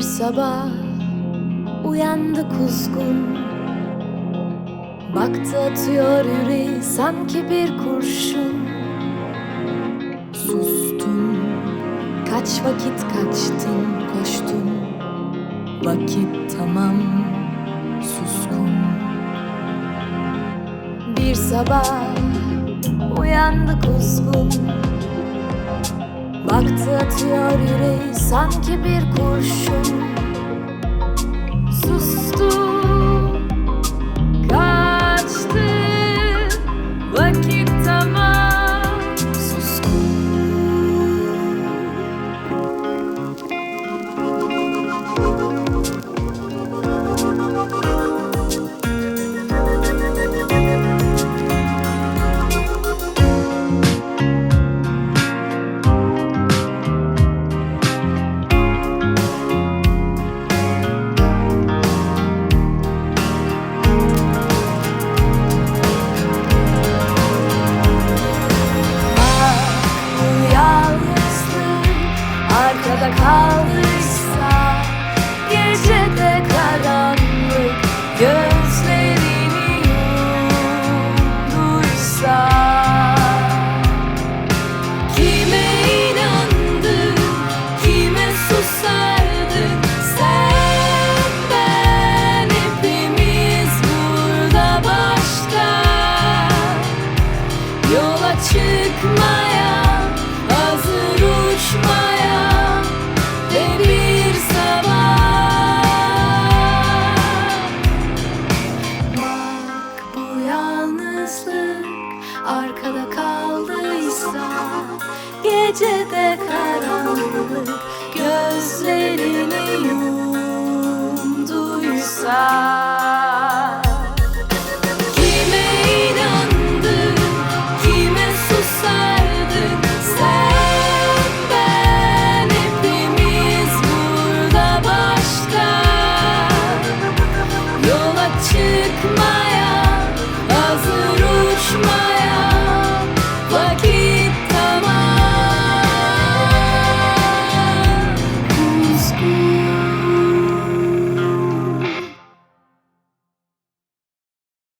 sabah uyandı kuzgun. Baktı atıyor yüreği sanki bir kurşun. Sustun Kaç vakit kaçtın koştun. Vakit tamam suskun. Bir sabah uyandı kuzgun Baktı atıyor yüreği sanki bir kurşun arkada kaldıysa Gecede karanlık gözlerini